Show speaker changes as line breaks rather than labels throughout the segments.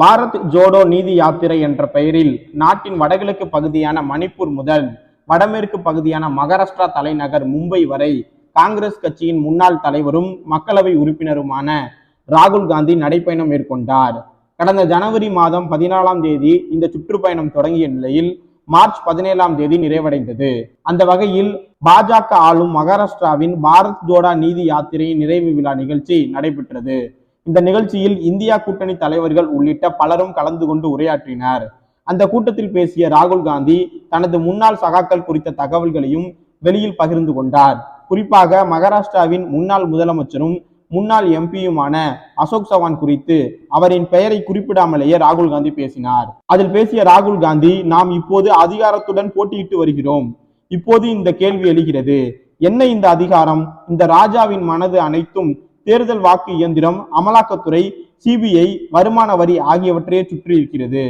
பாரத் ஜோடோ நீதி யாத்திரை என்ற பெயரில் நாட்டின் வடகிழக்கு பகுதியான மணிப்பூர் முதல் வடமேற்கு பகுதியான மகாராஷ்டிரா தலைநகர் மும்பை வரை காங்கிரஸ் கட்சியின் முன்னாள் தலைவரும் மக்களவை உறுப்பினருமான ராகுல் காந்தி நடைப்பயணம் மேற்கொண்டார். கடந்த ஜனவரி மாதம் பதினாலாம் தேதி இந்த சுற்றுப்பயணம் தொடங்கிய நிலையில் மார்ச் பதினேழாம் தேதி நிறைவடைந்தது. அந்த வகையில் பாஜக ஆளும் மகாராஷ்டிராவின் பாரத் ஜோடா நீதி யாத்திரையின் நிறைவு விழா நிகழ்ச்சி நடைபெற்றது. இந்த நிகழ்ச்சியில் இந்தியா கூட்டணி தலைவர்கள் உள்ளிட்ட பலரும் கலந்து கொண்டு உரையாற்றினர். அந்த கூட்டத்தில் பேசிய ராகுல் காந்தி தனது முன்னாள் சகாக்கள் குறித்த தகவல்களையும் வெளியில் பகிர்ந்து கொண்டார். குறிப்பாக மகாராஷ்டிராவின் முன்னாள் முதலமைச்சரும் முன்னாள் எம்பியுமான அசோக் சவான் குறித்து அவரின் பெயரை குறிப்பிடாமலேயே ராகுல் காந்தி பேசினார். அதில் பேசிய ராகுல் காந்தி நாம் இப்போது அதிகாரத்துடன் போட்டியிட்டு வருகிறோம். இப்போது இந்த கேள்வி எழுகிறது. என்ன இந்த அதிகாரம்? இந்த ராஜாவின் மனது அனைத்தும் தேர்தல் வாக்கு இயந்திரம் அமலாக்கத்துறை சிபிஐ வருமான வரி ஆகியவற்றையே சுற்றி இருக்கிறது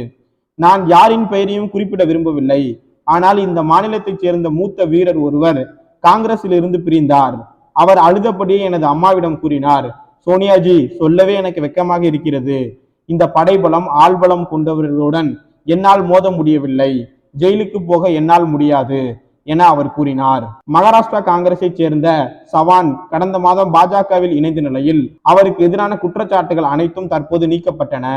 நான் யாரின் பெயரையும் குறிப்பிட விரும்பவில்லை. ஆனால் இந்த மாநிலத்தைச் சேர்ந்த மூத்த வீரர் ஒருவர் காங்கிரஸில் இருந்து பிரிந்தார். அவர் அழுதபடியே எனது அம்மாவிடம் கூறினார் சோனியாஜி சொல்லவே எனக்கு வெக்கமாக இருக்கிறது. இந்த படைபலம் ஆள்பலம் கொண்டவர்களுடன் என்னால் மோத முடியவில்லை. ஜெயிலுக்கு போக என்னால் முடியாது. என அவர் கூறினார். மகாராஷ்டிரா காங்கிரஸை சேர்ந்த சவான் கடந்த மாதம் பாஜகவில் இணைந்த நிலையில் அவருக்கு எதிரான குற்றச்சாட்டுகள் அனைத்தும் தற்போது நீக்கப்பட்டன.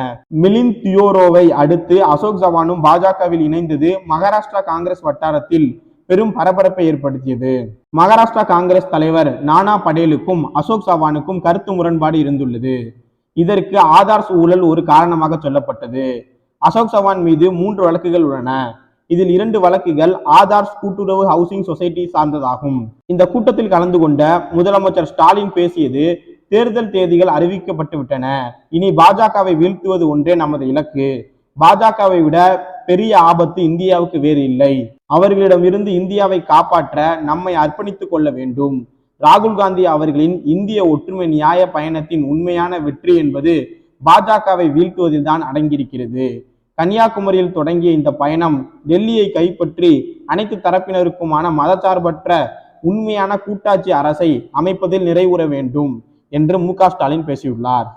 மிலிந்த் தியோரோவை அடுத்து அசோக் சவானும் பாஜகவில் இணைந்தது மகாராஷ்டிரா காங்கிரஸ் வட்டாரத்தில் பெரும் பரபரப்பை ஏற்படுத்தியது. மகாராஷ்டிரா காங்கிரஸ் தலைவர் நானா படேலுக்கும் அசோக் சவானுக்கும் கருத்து முரண்பாடு இருந்துள்ளது. இதற்கு ஆதார் ஊழல் ஒரு காரணமாக சொல்லப்பட்டது. அசோக் சவான் மீது மூன்று வழக்குகள் உள்ளன. இதில் இரண்டு வழக்குகள் ஆதார் கூட்டுறவு ஹவுசிங் சொசைட்டி சார்ந்ததாகும். இந்த கூட்டத்தில் கலந்து கொண்ட முதலமைச்சர் ஸ்டாலின் பேசியது தேர்தல் தேதிகள் அறிவிக்கப்பட்டு விட்டன. இனி பாஜகவை வீழ்த்துவது ஒன்றே நமது இலக்கு. பாஜகவை விட பெரிய ஆபத்து இந்தியாவுக்கு வேறு இல்லை. அவர்களிடமிருந்து இந்தியாவை காப்பாற்ற நம்மை அர்ப்பணித்துக் கொள்ள வேண்டும். ராகுல் காந்தி அவர்களின் இந்திய ஒற்றுமை நியாய பயணத்தின் உண்மையான வெற்றி என்பது பாஜகவை வீழ்த்துவதில் தான் அடங்கியிருக்கிறது. கன்னியாகுமரியில் தொடங்கிய இந்த பயணம் டெல்லியை கைப்பற்றி அனைத்து தரப்பினருக்குமான மதச்சார்பற்ற உண்மையான கூட்டாட்சி அரசை அமைப்பதில் நிறைவுற வேண்டும் என்று மு ஸ்டாலின் பேசியுள்ளார்.